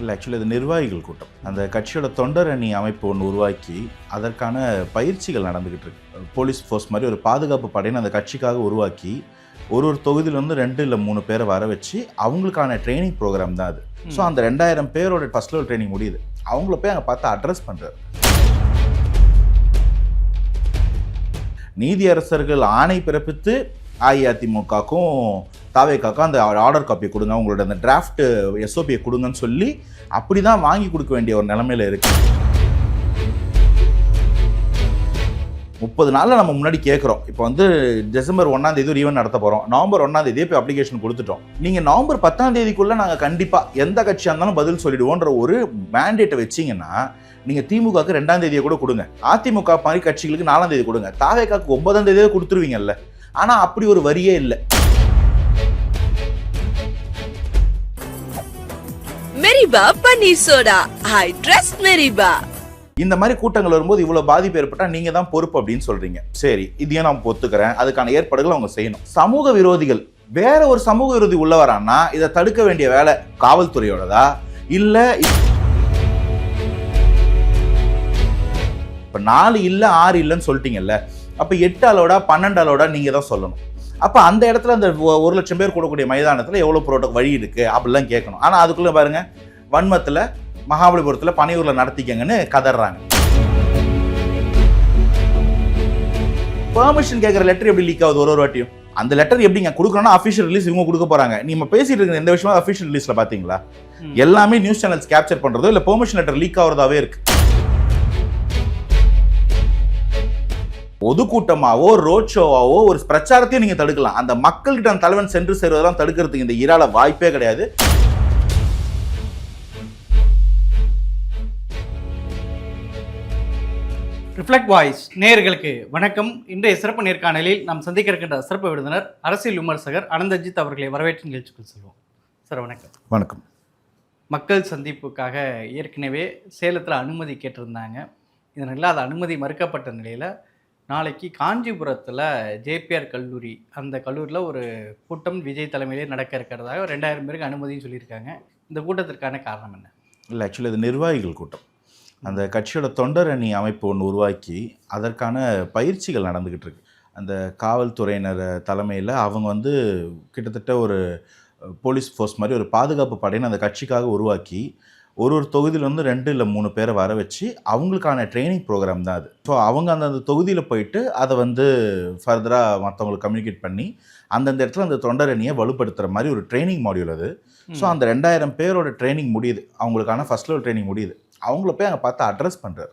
இல்லை ஆக்சுவலி அது நிர்வாகிகள் கூட்டம். அந்த கட்சியோட தொண்டர் அணி அமைப்பு ஒன்று உருவாக்கி அதற்கான பயிற்சிகள் நடந்துக்கிட்டு இருக்கு. போலீஸ் ஃபோர்ஸ் மாதிரி ஒரு பாதுகாப்பு படையினை அந்த கட்சிக்காக உருவாக்கி ஒரு ஒரு தொகுதியில வந்து ரெண்டு இல்லை மூணு பேரை வர வச்சு அவங்களுக்கான ட்ரைனிங் ப்ரோக்ராம் தான் அது. ஸோ அந்த ரெண்டாயிரம் பேரோட ஃபர்ஸ்ட் லெவல் ட்ரைனிங் முடியுது. அவங்கள போய் அங்கே பார்த்து அட்ரஸ் பண்ணுறாரு நீதியரசர்கள் ஆணை பிறப்பித்து அஇஅதிமுகக்கும் தாவேக்காக்கும் அந்த ஆர்டர் காப்பி கொடுங்க. உங்களோட அந்த டிராஃப்ட் எஸ்ஓபியை கொடுங்கன்னு சொல்லி அப்படி தான் வாங்கி கொடுக்க வேண்டிய ஒரு நிலமையில இருக்கு. முப்பது நாளில் நம்ம முன்னாடி கேட்குறோம் இப்போ வந்து டிசம்பர் ஒன்றாம் தேதி ஒரு ஈவெண்ட் நடத்த போகிறோம் நவம்பர் ஒன்றாம் தேதியே இப்போ அப்ளிகேஷன் கொடுத்துட்டோம். நீங்கள் நவம்பர் பத்தாம் தேதிக்குள்ளே நாங்கள் கண்டிப்பாக எந்த கட்சியாக இருந்தாலும் பதில் சொல்லிடுவோன்ற ஒரு மேண்டேட்டை வச்சிங்கன்னா நீங்கள் திமுகவுக்கு ரெண்டாம் தேதியை கூட கொடுங்க. அதிமுக மாதிரி கட்சிகளுக்கு நாலாம் தேதி கொடுங்க. தாவேக்காக்கு ஒன்பதாம் தேதியே கொடுத்துருவீங்கல்ல. ஆனால் அப்படி ஒரு வரியே இல்லை. மெரிபா பன்னீர் சோடா. I trust Meriba. இந்த மாதிரி கூட்டங்கள் வரும்போது இவ்வளவு பாதிப்பு ஏற்பட்டா நீங்க தான் பொறுப்பு அப்படின்னு சொல்றீங்க. சரி இதையும் நான் ஒத்துக்கிறேன். அதுக்கான ஏற்பாடுகள் அவங்க செய்யணும். சமூக விரோதிகள் வேற ஒரு சமூக விரோதி உள்ள வரான்னா இதை தடுக்க வேண்டிய வேலை காவல்துறையோடதா? இல்ல இப்ப நாலு இல்ல ஆறு இல்லைன்னு சொல்லிட்டீங்கல்ல அப்ப எட்டு அளவோட பன்னெண்டு அளவோட நீங்க தான் சொல்லணும். அப்ப அந்த இடத்துல அந்த ஒரு லட்சம் பேர் கூடக்கூடிய மைதானத்துல எவ்வளவு புரோட்டோ வழி இருக்கு அப்படிலாம் கேட்கணும். ஆனா அதுக்குள்ள பாருங்க வன்மத்துல மகாபலிபுரத்தில் பனையூரில் நடத்திக்கங்கன்னு கதறாங்க. பெர்மிஷன் கேட்குற லெட்டர் எப்படி லீக் ஆகுது? ஒரு ஒரு வாட்டியும். அந்த லெட்டர் எப்படிங்க கொடுக்கணும்னா அஃபிஷியல் ரிலீஸ் இவங்க கொடுக்க போறாங்க. நீங்க பேசிட்டு இருக்கிற எந்த விஷயமா அஃபிஷியல் ரிலீஸ்ல பாத்தீங்களா? ம். எல்லாமே நியூஸ் சேனல்ஸ் கேப்சர் பண்றதோ இல்ல பெர்மிஷன் லெட்டர் லீக் ஆகுறதாவே இருக்கு. பொதுக்கூட்டமாவோ ரோட் ஷோவாவோ ஒரு பிரச்சாரத்தையும் நீங்க தடுக்கலாம். அந்த மக்கள்கிட்ட அந்த தலைவன் சென்று சேருவதெல்லாம் தடுக்கிறதுக்கு இந்த இரால வாய்ப்பே கிடையாது. ரிஃப்ளெக்ட் வாய்ஸ் நேயர்களுக்கு வணக்கம். இன்றைய சிறப்பு நேர்காணலில் நாம் சந்திக்க இருக்கின்ற சிறப்பு விருந்தினர் அரசியல் விமர்சகர் அனந்தஜித் அவர்களை வரவேற்று நிகழ்ச்சிக்குள் செல்வோம். சார் வணக்கம். வணக்கம். மக்கள் சந்திப்புக்காக ஏற்கனவே சேலத்தில் அனுமதி கேட்டிருந்தாங்க. இதனால் அது அனுமதி மறுக்கப்பட்ட நிலையில் நாளைக்கு காஞ்சிபுரத்தில் ஜேபிஆர் கல்லூரி அந்த கல்லூரியில் ஒரு கூட்டம் விஜய் தலைமையிலே நடக்க இருக்கிறதாக ரெண்டாயிரம் பேருக்கு அனுமதியும் சொல்லியிருக்காங்க. இந்த கூட்டத்திற்கான காரணம் என்ன? இல்லை ஆக்சுவலி இது நிர்வாகிகள் கூட்டம். அந்த கட்சியோட தொண்டர் அணி அமைப்பு ஒன்று உருவாக்கி அதற்கான பயிற்சிகள் நடந்துக்கிட்டு இருக்கு. அந்த காவல்துறையினர் தலைமையில் அவங்க வந்து கிட்டத்தட்ட ஒரு போலீஸ் ஃபோர்ஸ் மாதிரி ஒரு பாதுகாப்பு படையினை அந்த கட்சிக்காக உருவாக்கி ஒரு ஒரு தொகுதியில் வந்து ரெண்டு இல்லை மூணு பேரை வர வச்சு அவங்களுக்கான ட்ரைனிங் ப்ரோக்ராம் தான் அது. ஸோ அவங்க அந்தந்த தொகுதியில் போயிட்டு அதை வந்து ஃபர்தராக மற்றவங்களுக்கு கம்யூனிகேட் பண்ணி அந்தந்த இடத்துல அந்த தொண்டர் அணியை வலுப்படுத்துகிற மாதிரி ஒரு ட்ரைனிங் மாடியூல் அது. ஸோ அந்த ரெண்டாயிரம் பேரோட ட்ரைனிங் முடியுது. அவங்களுக்கான ஃபர்ஸ்ட் லெவல் ட்ரைனிங் முடியுது. அவங்கள போய் அங்கே பார்த்து அட்ரஸ் பண்ணுறாரு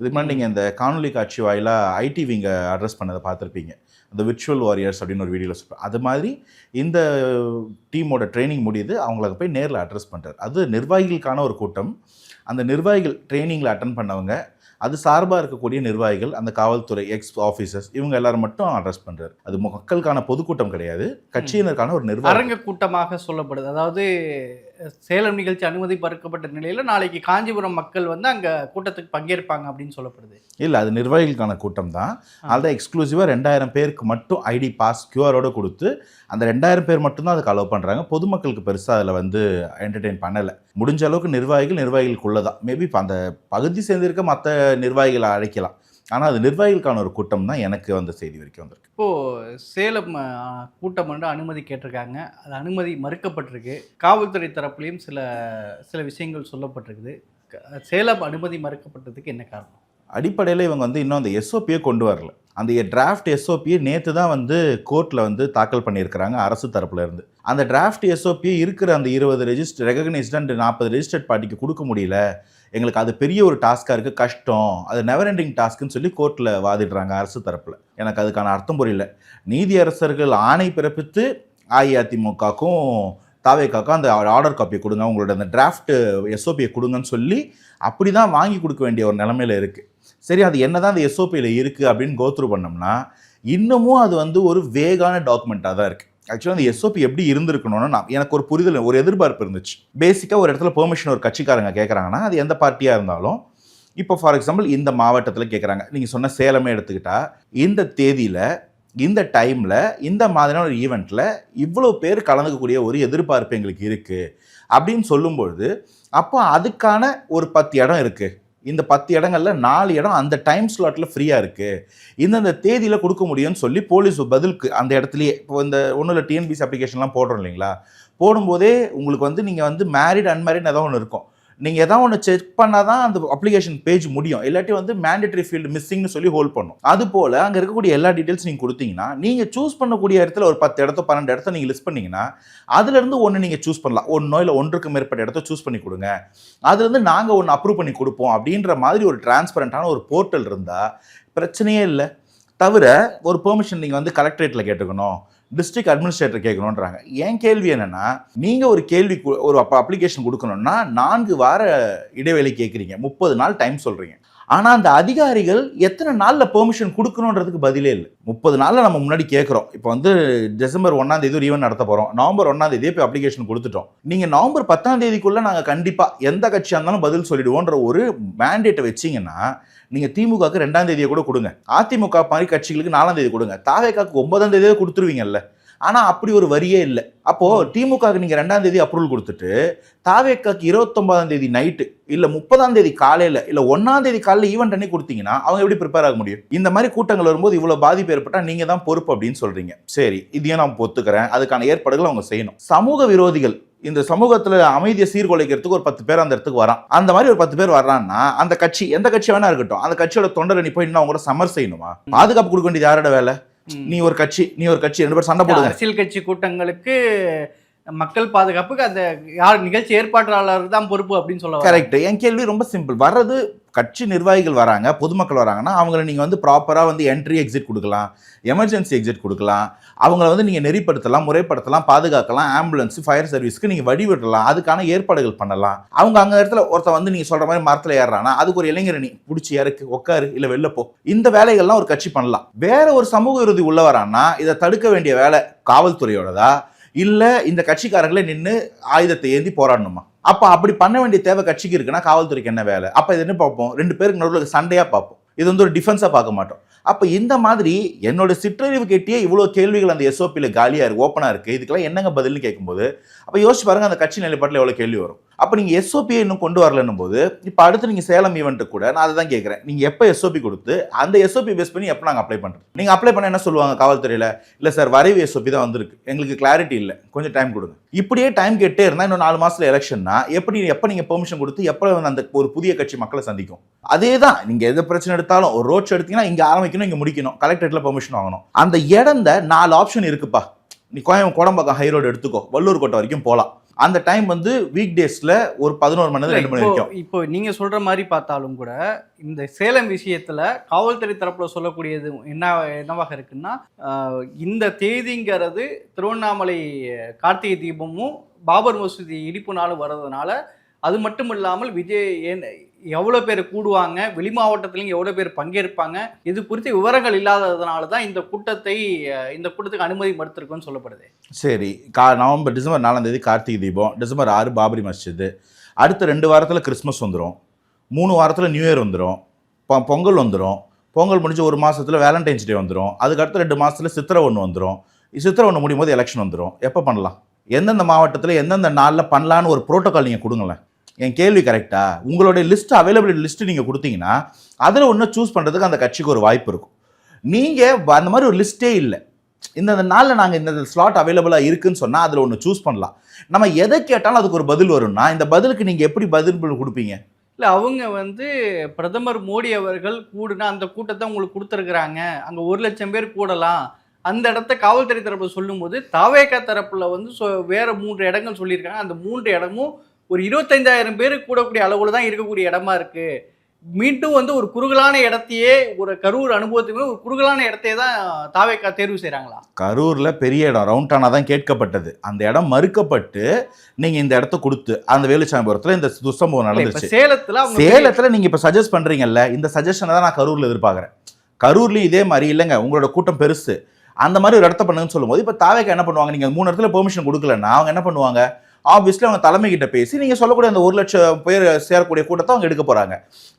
இதுக்கு முன்னாடி நீங்கள் இந்த காணொலி காட்சி வாயிலாக ஐடிவி இங்கே அட்ரஸ் பண்ணதை பார்த்துருப்பீங்க. அந்த விர்ச்சுவல் வாரியர்ஸ் அப்படின்னு ஒரு வீடியோவில் சொல்கிறேன் அது மாதிரி இந்த டீமோட ட்ரைனிங் முடியுது அவங்கள போய் நேரில் அட்ரஸ் பண்ணுறாரு அது நிர்வாகிகளுக்கான ஒரு கூட்டம். அந்த நிர்வாகிகள் ட்ரைனிங்கில் அட்டன் பண்ணவங்க அது சார்பாக இருக்கக்கூடிய நிர்வாகிகள் அந்த காவல்துறை எக்ஸ் ஆஃபீஸர்ஸ் இவங்க எல்லாரும் மட்டும் அட்ரஸ் பண்ணுறாரு அது மக்களுக்கான பொதுக்கூட்டம் கிடையாது கட்சியினருக்கான ஒரு நிர்வாக அரங்க கூட்டமாக சொல்லப்படுது. அதாவது சேலம் நிகழ்ச்சி அனுமதி மறுக்கப்பட்ட நிலையில் நாளைக்கு காஞ்சிபுரம் மக்கள் வந்து அங்கே கூட்டத்துக்கு பங்கேற்பாங்க அப்படின்னு சொல்லப்படுது. இல்லை அது நிர்வாகிகளுக்கான கூட்டம் தான் அதை எக்ஸ்க்ளூசிவாக ரெண்டாயிரம் பேருக்கு மட்டும் ஐடி பாஸ் கியூஆரோட கொடுத்து அந்த ரெண்டாயிரம் பேர் மட்டும்தான் அதுக்கு அலோவ் பண்ணுறாங்க பொதுமக்களுக்கு பெருசாக அதில் வந்து என்டர்டெயின் பண்ணலை. முடிஞ்ச அளவுக்கு நிர்வாகிகள் நிர்வாகிகளுக்குள்ளே தான் மேபி இப்போ அந்த பகுதி சேர்ந்திருக்க மற்ற நிர்வாகிகளை அழைக்கலாம். ஆனால் அது நிர்வாகிகளுக்கான ஒரு கூட்டம் தான் எனக்கு வந்த செய்தி வரைக்கும் வந்திருக்கு. இப்போது சேலம் கூட்டம் வந்து அனுமதி கேட்டிருக்காங்க. அது அனுமதி மறுக்கப்பட்டிருக்கு. காவல்துறை தரப்புலையும் சில சில விஷயங்கள் சொல்லப்பட்டிருக்குது. சேலம் அனுமதி மறுக்கப்பட்டதுக்கு என்ன காரணம்? அடிப்படையில் இவங்க வந்து இன்னும் அந்த எஸ்ஓபியை கொண்டு வரல. அந்த டிராஃப்ட் எஸ்ஓபியை நேற்று தான் வந்து கோர்ட்டில் வந்து தாக்கல் பண்ணியிருக்கிறாங்க அரசு தரப்புல இருந்து. அந்த டிராஃப்ட் எஸ்ஓபி இருக்கிற அந்த இருபது ரெஜிஸ்டர் ரெகக்னைஸ்ட் அண்ட் நாற்பது ரெஜிஸ்டர்ட் பார்ட்டிக்கு கொடுக்க முடியல. எங்களுக்கு அது பெரிய ஒரு டாஸ்காக இருக்குது கஷ்டம். அது நெவர் எண்டிங் டாஸ்க்குன்னு சொல்லி கோர்ட்டில் வாதிடுறாங்க அரசு தரப்பில். எனக்கு அதுக்கான அர்த்தம் புரியல. நீதியரசர்கள் ஆணை பிறப்பித்து அஇஅதிமுகக்கும் தாவேக்காக்கும் அந்த ஆர்டர் காப்பியை கொடுங்க. உங்களோட அந்த டிராஃப்ட் எஸ்ஓபியை கொடுங்கன்னு சொல்லி அப்படி தான் வாங்கி கொடுக்க வேண்டிய ஒரு நிலமையில இருக்குது சரி அது என்னதான் அந்த எஸ்ஓபியில் இருக்குது அப்படின்னு கோத்ரூ பண்ணோம்னா இன்னமும் அது வந்து ஒரு வேகான டாக்குமெண்ட்டாக தான் இருக்குது ஆக்சுவலாக அந்த எஸ்ஓபி எப்படி இருந்திருக்கணும்னு நான் எனக்கு ஒரு புரிதல் ஒரு எதிர்பார்ப்பு இருந்துச்சு. பேசிக்காக ஒரு இடத்துல பெர்மிஷன் ஒரு கட்சிக்காரங்க கேட்குறாங்கன்னா அது எந்த பார்ட்டியாக இருந்தாலும் இப்போ ஃபார் எக்ஸாம்பிள் இந்த மாவட்டத்தில் கேட்குறாங்க நீங்கள் சொன்ன சேலமே எடுத்துக்கிட்டா இந்த தேதியில் இந்த டைமில் இந்த மாதிரியான ஒரு ஈவெண்ட்டில் இவ்வளோ பேர் கலந்துக்கக்கூடிய ஒரு எதிர்பார்ப்பு எங்களுக்கு இருக்குது அப்படின்னு சொல்லும்பொழுது அப்போ அதுக்கான ஒரு பத்து இடம் இருக்குது இந்த பத்து இடங்கள்ல நாலு இடம் அந்த டைம் ஸ்லாட்ல ஃப்ரீயா இருக்கு. இந்தந்த தேதியில கொடுக்க முடியும்னு சொல்லி போலீஸ் பதிலுக்கு அந்த இடத்துலயே இப்போ இந்த ஒன்றும் இல்லை டிஎன்பிசி அப்ளிகேஷன்லாம் போடுறோம் இல்லைங்களா? போடும்போதே உங்களுக்கு வந்து நீங்கள் வந்து மேரிட் அன்மேரிட் ஏதோ ஒன்று இருக்கும். நீங்கள் எதாவது ஒன்று செக் பண்ணால் தான் அந்த அப்ளிகேஷன் பேஜ் முடியும். இல்லாட்டி வந்து மேண்டேட்டரி ஃபீல்டு மிஸ்ஸிங்னு சொல்லி ஹோல்ட் பண்ணும். அது போல் அங்கே இருக்கக்கூடிய எல்லா டீட்டெயில்ஸ் நீங்கள் கொடுத்தீங்கன்னா நீங்கள் சூஸ் பண்ணக்கூடிய இடத்துல ஒரு பத்து இடத்த பன்னெண்டு இடத்த நீங்கள் லிஸ்ட் பண்ணிங்கன்னா அதுலேருந்து ஒன்று நீங்கள் சூஸ் பண்ணலாம். ஒன்றோ இல்லை ஒன்றுக்கு மேற்பட்ட இடத்த சூஸ் பண்ணி கொடுங்க. அதுலேருந்து நாங்கள் ஒன்று அப்ரூவ் பண்ணி கொடுப்போம் அப்படின்ற மாதிரி ஒரு டிரான்ஸ்பரண்ட்டான ஒரு போர்ட்டல் இருந்தால் பிரச்சனையே இல்லை. தவிர ஒரு பெர்மிஷன் நீங்கள் வந்து கலெக்டரேட்டில் கேட்டுக்கணும். டிஸ்ட்ரிக்ட் அட்மினிஸ்ட்ரேட்டர் கேட்கணுன்றாங்க என் கேள்வி என்னென்னா நீங்கள் ஒரு கேள்வி கு- ஒரு அப்போ அப்ளிகேஷன் கொடுக்கணும்னா நான்கு வார இடைவெளி கேட்குறீங்க. முப்பது நாள் டைம் சொல்கிறீங்க ஆனால் அந்த அதிகாரிகள் எத்தனை நாளில் பெர்மிஷன் கொடுக்கணுன்றதுக்கு பதிலே இல்லை. முப்பது நாளில் நம்ம முன்னாடி கேட்குறோம். இப்போ வந்து டிசம்பர் ஒன்றாம் தேதி ஒரு ஈவெண்ட் நடத்த போகிறோம் நவம்பர் ஒன்றாம் தேதியே போய் அப்ளிகேஷன் கொடுத்துட்டோம். நீங்கள் நவம்பர் பத்தாம் தேதிக்குள்ளே நாங்கள் கண்டிப்பாக எந்த கட்சியாக இருந்தாலும் பதில் சொல்லிடுவோன்ற ஒரு மேண்டேட்டை வச்சிங்கன்னா நீங்கள் திமுகவுக்கு ரெண்டாம் தேதியை கூட கொடுங்க. அதிமுக மாதிரி கட்சிகளுக்கு நாலாம் தேதி கொடுங்க. தாவேக்காக்கு ஒன்பதாம் தேதியே கொடுத்துருவீங்கல்ல. ஆனால் அப்படி ஒரு வரியே இல்லை. அப்போது திமுகவுக்கு நீங்கள் ரெண்டாம் தேதி அப்ரூவல் கொடுத்துட்டு தாவேக்காக்கு இருபத்தொன்பதாம் தேதி நைட்டு இல்லை முப்பதாம் தேதி காலையில் இல்லை ஒன்றாம் தேதி காலையில் ஈவெண்ட் அன்னைக்கு கொடுத்தீங்கன்னா அவங்க எப்படி ப்ரிப்பேர் ஆக முடியும்? இந்த மாதிரி கூட்டங்கள் வரும்போது இவ்வளோ பாதிப்பு ஏற்பட்டால் நீங்கள் தான் பொறுப்பு அப்படின்னு சொல்கிறீங்க சரி இதையும் நான் ஒத்துக்கிறேன். அதுக்கான ஏற்பாடுகள் அவங்க செய்யணும். சமூக விரோதிகள் இந்த சமூகத்துல அமைதியை சீர்குலைக்கிறதுக்கு ஒரு பத்து பேர் அந்த இடத்துக்கு வரான். அந்த மாதிரி ஒரு பத்து பேர் வர்றான்னா அந்த கட்சி எந்த கட்சி வேணா இருக்கட்டும் அந்த கட்சியோட தொண்டரை நீ போய் இன்னும் அவங்க சமர் செய்யணுமா? பாதுகாப்பு கொடுக்க வேண்டியது யாரோட வேலை. நீ ஒரு கட்சி நீ ஒரு கட்சி ரெண்டு பேரும் சண்டை போடுங்க. அரசியல் கட்சி கூட்டங்களுக்கு மக்கள் பாதுகாப்புக்கு அந்த யார் நிகழ்ச்சி ஏற்பாட்டாளர் தான் பொறுப்பு அப்படின்னு சொல்ல. கரெக்ட் என் கேள்வி ரொம்ப சிம்பிள் வர்றது கட்சி நிர்வாகிகள் வராங்க பொதுமக்கள் வராங்கன்னா அவங்கள நீங்கள் வந்து ப்ராப்பராக வந்து என்ட்ரி எக்ஸிட் கொடுக்கலாம் எமர்ஜென்சி எக்ஸிட் கொடுக்கலாம் அவங்கள வந்து நீங்கள் நெறிப்படுத்தலாம் முறைப்படுத்தலாம் பாதுகாக்கலாம் ஆம்புலன்ஸ் ஃபயர் சர்வீஸ்க்கு நீங்கள் வழிவிடலாம் அதுக்கான ஏற்பாடுகள் பண்ணலாம். அவங்க அங்கே இடத்துல ஒருத்தன் வந்து நீங்கள் சொல்கிற மாதிரி மரத்தில் ஏறுறானா அதுக்கு ஒரு இளைஞர் நீ பிடிச்சி இறக்கு உட்காரு இல்லை வெளில போ. இந்த வேலைகள்லாம் ஒரு கட்சி பண்ணலாம். வேற ஒரு சமூக விரோதி உள்ள வரான்னா இதை தடுக்க வேண்டிய வேலை காவல்துறையோடதா? இல்லை இந்த கட்சிக்காரங்களே நின்று ஆயுதத்தை ஏந்தி போராடணுமா? அப்போ அப்படி பண்ண வேண்டிய தேவை கட்சிக்கு இருக்குன்னா காவல்துறைக்கு என்ன வேலை? அப்போ இது என்ன பார்ப்போம்? ரெண்டு பேருக்கு நடுவில் சண்டையாக பார்ப்போம். இது வந்து ஒரு டிஃபென்ஸாக பார்க்க மாட்டோம். அப்போ இந்த மாதிரி என்னோட சிற்றறிவு கேட்டியே இவ்வளோ கேள்விகள் அந்த எஸ்ஓபியில் காலியாக இருக்குது ஓப்பனாக இருக்குது இதுக்கெல்லாம் என்னங்க பதில்னு கேட்கும்போது அப்போ யோசிச்சு பாருங்க அந்த கட்சி நிலைப்பாட்டில் எவ்வளோ கேள்வி வரும். அப்போ நீங்கள் எஸ்ஓபியை இன்னும் கொண்டு வரலன்னும் போது இப்போ அடுத்து நீங்கள் சேலம் ஈவெண்ட்டு கூட நான் அதை தான் கேட்குறேன் நீங்கள் எப்போ எஸ்ஓபி கொடுத்து அந்த எஸ்ஓபி பேஸ் பண்ணி எப்போ நாங்கள் அப்ளை பண்ணுறோம் நீங்கள் அப்ளை பண்ண என்ன சொல்லுவாங்க காவல்துறையில்? இல்லை சார் வரைவு எஸ்ஓபி தான் வந்திருக்கு. எங்களுக்கு கிளாரிட்டி இல்லை. கொஞ்சம் டைம் கொடுங்க. இப்படியே டைம் கேட்டே இருந்தால் இன்னும் நாலு மாதத்தில் எலெக்ஷன்னா எப்படி எப்போ நீங்கள் பெர்மிஷன் கொடுத்து எப்போ வந்து அந்த ஒரு புதிய கட்சி மக்களை சந்திக்கும்? அதே தான் நீங்கள் எந்த பிரச்சனை எடுத்தாலும் ஒரு ரோட் எடுத்தீங்கன்னா இங்கே ஆரம்பிக்கணும் இங்கே முடிக்கணும். கலெக்டரேட்டில் பெர்மிஷன் வாங்கணும். அந்த இடந்த நாலு ஆப்ஷன் இருக்குப்பா. நீ கோயம் குடம்பாக்கம் ஹை ரோடு எடுத்துக்கோ. வள்ளூர் கோட்டை வரைக்கும் போகலாம் அந்த டைம் வந்து வீக் டேஸ்ல ஒரு பதினோரு மணி நேரம் ரெண்டு மணி வரைக்கும். இப்போ நீங்க சொல்ற மாதிரி பார்த்தாலும் கூட இந்த சேலம் விஷயத்துல காவல்துறை தரப்புல சொல்லக்கூடியது என்ன என்னவாக இருக்குன்னா இந்த தேதிங்கிறது திருவண்ணாமலை கார்த்திகை தீபமும் பாபர் மசூதி இடிப்பு நாளும் வர்றதுனால அது மட்டும் இல்லாமல் விஜய் எவ்வளோ பேர் கூடுவாங்க வெளி மாவட்டத்திலையும் எவ்வளோ பேர் பங்கேற்பாங்க இது குறித்து விவரங்கள் இல்லாததுனால தான் இந்த கூட்டத்தை இந்த கூட்டத்துக்கு அனுமதி மறுத்திருக்குன்னு சொல்லப்படுது. சரி கா நவம்பர் டிசம்பர் நாலாம் தேதி கார்த்திகை தீபம் டிசம்பர் ஆறு பாபரி மஸ்ஜிது அடுத்த ரெண்டு வாரத்தில் கிறிஸ்மஸ் வந்துடும் மூணு வாரத்தில் நியூ இயர் வந்துடும் பொ பொங்கல் வந்துடும் பொங்கல் முடிஞ்சு ஒரு மாதத்தில் வேலண்டைன்ஸ் டே வந்துடும் அதுக்கு அடுத்த ரெண்டு மாதத்தில் சித்திரை ஒன்று வந்துடும் சித்திரை ஒன்று முடியும் போது எலெக்ஷன் வந்துடும் எப்போ பண்ணலாம்? எந்தெந்த மாவட்டத்தில் எந்தெந்த நாளில் பண்ணலான்னு ஒரு ப்ரோட்டோகால் நீங்கள் கொடுங்களேன். என் கேள்வி கரெக்டா உங்களுடைய லிஸ்ட் அவைலபிலிட்டி லிஸ்ட் நீங்கள் கொடுத்தீங்கன்னா அதில் ஒன்று சூஸ் பண்ணுறதுக்கு அந்த கட்சிக்கு ஒரு வாய்ப்பு இருக்கும். நீங்கள் அந்த மாதிரி ஒரு லிஸ்ட்டே இல்லை. இந்த நாளில் நாங்கள் இந்த ஸ்லாட் அவைலபிளாக இருக்குன்னு சொன்னால் அதில் ஒன்று சூஸ் பண்ணலாம். நம்ம எதை கேட்டாலும் அதுக்கு ஒரு பதில் வரும்னா இந்த பதிலுக்கு நீங்கள் எப்படி பதில் கொடுப்பீங்க? இல்லை அவங்க வந்து பிரதமர் மோடி அவர்கள் கூடுனா அந்த கூட்டத்தை உங்களுக்கு கொடுத்துருக்குறாங்க. அங்கே ஒரு லட்சம் பேர் கூடலாம். அந்த இடத்த காவல்துறை தரப்பு சொல்லும்போது தாவேகா தரப்பில் வந்து சொ- வேறு மூன்று இடங்கள் சொல்லியிருக்காங்க. அந்த மூன்று இடமும் ஒரு இருபத்தைந்தாயிரம் பேர் கூடக்கூடிய அளவுல தான் இருக்கக்கூடிய இடமா இருக்கு. மீண்டும் வந்து ஒரு குறுகலான இடத்தையே ஒரு கரூர் அனுபவத்துக்கு ஒரு குறுகலான இடத்தையே தான் தாவேக்கா தேர்வு செய்றாங்களா? கரூரில் பெரிய இடம் ரவுண்டானா தான் கேட்கப்பட்டது. அந்த இடம் மறுக்கப்பட்டு நீங்கள் இந்த இடத்த கொடுத்து அந்த வேலுச்சாமிபுரத்தில் இந்த இப்ப நடந்துச்சு. சேலத்துல சேலத்தில் நீங்கள் இப்போ சஜஸ்ட் பண்ணுறீங்கல்ல இந்த சஜஷனை தான் நான் கரூரில் எதிர்பார்க்குறேன். கரூர்லேயும் இதே மாதிரி இல்லைங்க உங்களோட கூட்டம் பெருசு. அந்த மாதிரி ஒரு இடத்த பண்ணுங்கன்னு சொல்லும்போது இப்போ தாவேக்கா என்ன பண்ணுவாங்க? நீங்கள் மூணு இடத்துல பெர்மிஷன் கொடுக்கலன்னா அவங்க என்ன பண்ணுவாங்க? ஆப்வியஸ்லி அவங்க தலைமை கிட்ட பேசி நீங்கள் சொல்லக்கூடிய அந்த ஒரு லட்சம் பேர் சேரக்கூடிய கூட்டத்தை அவங்க எடுக்க போகிறாங்க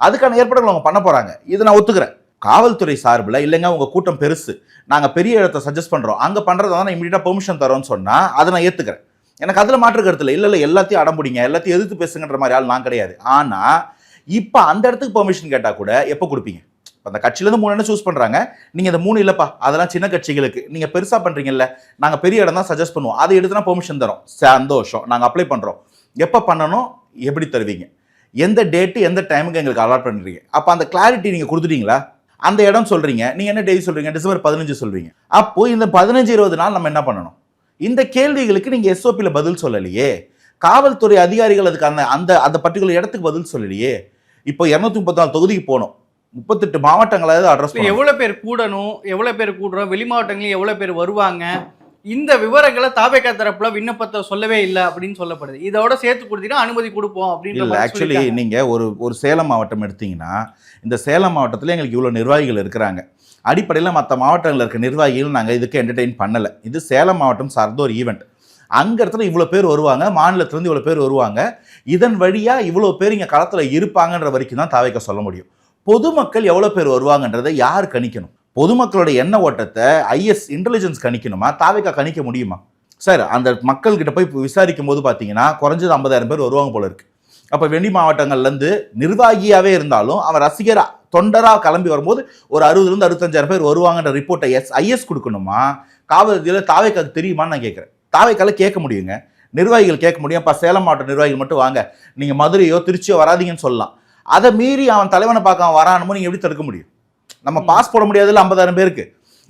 அதுக்கான ஏற்பாடுகள் அவங்க பண்ண போகிறாங்க இதை நான் ஒத்துக்கிறேன். காவல்துறை சார்பில் இல்லைங்க உங்க கூட்டம் பெருசு. நாங்கள் பெரிய இடத்த சஜஸ்ட் பண்ணுறோம் அங்கே பண்ணுறதா தான் இமீடியட்டாக பெர்மிஷன் தரோம்னு சொன்னால் அதை நான் ஏற்றுக்கிறேன் எனக்கு அதில் மாற்று கருத்து இல்லை. இல்லை இல்லை எல்லாத்தையும் அடம்புடிங்க. எல்லாத்தையும் எதிர்த்து பேசுங்கன்ற மாதிரி ஆள் நான் கிடையாது. ஆனால் இப்போ அந்த இடத்துக்கு பெர்மிஷன் கேட்டால் கூட எப்போ கொடுப்பீங்க? அந்த கட்சியிலேருந்து மூணு என்ன சூஸ் பண்ணுறாங்க நீங்கள் இந்த மூணு இல்லைப்பா அதெல்லாம் சின்ன கட்சிகளுக்கு. நீங்கள் பெருசாக பண்ணுறீங்கல்ல நாங்கள் பெரிய இடம் தான் சஜஸ்ட் பண்ணுவோம். அதை எடுத்துனா பெர்மிஷன் தரோம். சந்தோஷம். நாங்கள் அப்ளை பண்ணுறோம் எப்போ பண்ணணும்? எப்படி தருவீங்க? எந்த டேட்டு எந்த டைமுக்கு எங்களுக்கு அலாட் பண்ணுறீங்க அப்போ அந்த கிளாரிட்டி நீங்கள் கொடுத்துட்டீங்களா? அந்த இடம் சொல்கிறீங்க நீங்கள் என்ன டேட் சொல்கிறீங்க டிசம்பர் பதினஞ்சு சொல்கிறீங்க அப்போது இந்த பதினஞ்சு இருபது நாள் நம்ம என்ன பண்ணணும்? இந்த கேள்விகளுக்கு நீங்கள் எஸ்ஓபியில் பதில் சொல்லலையே. காவல்துறை அதிகாரிகள் அதுக்கு அந்த அந்த அந்த பர்டிகுலர் இடத்துக்கு பதில் சொல்லலையே. இப்போ இரநூத்தி முப்பத்தி நாலு தொகுதிக்கு போகணும் முப்பத்தெட்டு மாவட்டங்களாவது அட்ரஸ் எவ்வளோ பேர் கூடணும் எவ்வளோ பேர் கூடுறோம் வெளி மாவட்டங்களில் எவ்வளோ பேர் வருவாங்க இந்த விவரங்களை தாவேக்கா தரப்புல விண்ணப்பத்தை சொல்லவே இல்லை அப்படின்னு சொல்லப்படுது. இதோட சேர்த்து கொடுத்தீங்கன்னா அனுமதி கொடுப்போம் மாதிரி ஆக்சுவலி. நீங்கள் ஒரு ஒரு சேலம் மாவட்டம் எடுத்தீங்கன்னா இந்த சேலம் மாவட்டத்தில் எங்களுக்கு இவ்வளோ நிர்வாகிகள் இருக்கிறாங்க. அடிப்படையில் மற்ற மாவட்டங்களில் இருக்க நிர்வாகிகள் நாங்கள் இதுக்கு என்டர்டெயின் பண்ணலை. இது சேலம் மாவட்டம் சார்ந்த ஒரு ஈவெண்ட் அங்க இடத்துல இவ்வளோ பேர் வருவாங்க மாநிலத்திலேருந்து இவ்வளோ பேர் வருவாங்க. இதன் வழியாக இவ்வளோ பேர் இங்கே களத்தில் இருப்பாங்கன்ற வரைக்கும் தான் தாவைக்க சொல்ல முடியும். பொதுமக்கள் எவ்வளோ பேர் வருவாங்கன்றதை யார் கணிக்கணும்? பொதுமக்களோட எண்ண ஓட்டத்தை ஐஎஸ் இன்டெலிஜென்ஸ் கணிக்கணுமா? தாவைக்கா கணிக்க முடியுமா? சார் அந்த மக்கள்கிட்ட போய் விசாரிக்கும் போது பார்த்தீங்கன்னா குறைஞ்சது ஐம்பதாயிரம் பேர் வருவாங்க போல இருக்கு. அப்போ வெளி மாவட்டங்கள்லேருந்து நிர்வாகியாகவே இருந்தாலும் அவன் ரசிகரா தொண்டராக கிளம்பி வரும்போது ஒரு அறுபதுலேருந்து அறுபத்தஞ்சாயிரம் பேர் வருவாங்கன்ற ரிப்போர்ட்டை எஸ் ஐஎஸ் கொடுக்கணுமா? காவல்துறையில் தாவேக்காக்கு தெரியுமான்னு நான் கேட்குறேன். தாவைக்கால கேட்க முடியுங்க. நிர்வாகிகள் கேட்க முடியும். அப்போ சேலம் மாவட்ட நிர்வாகிகள் மட்டும் வாங்க. நீங்கள் மதுரையோ திருச்சியோ வராதீங்கன்னு சொல்லலாம். அதை மீறி அவன் தலைவனை பார்க்க அவன் வரானுமோ நீங்கள் எப்படி தடுக்க முடியும்? நம்ம பாஸ் போட முடியாதுல்ல ஐம்பதாயிரம் பேருக்கு.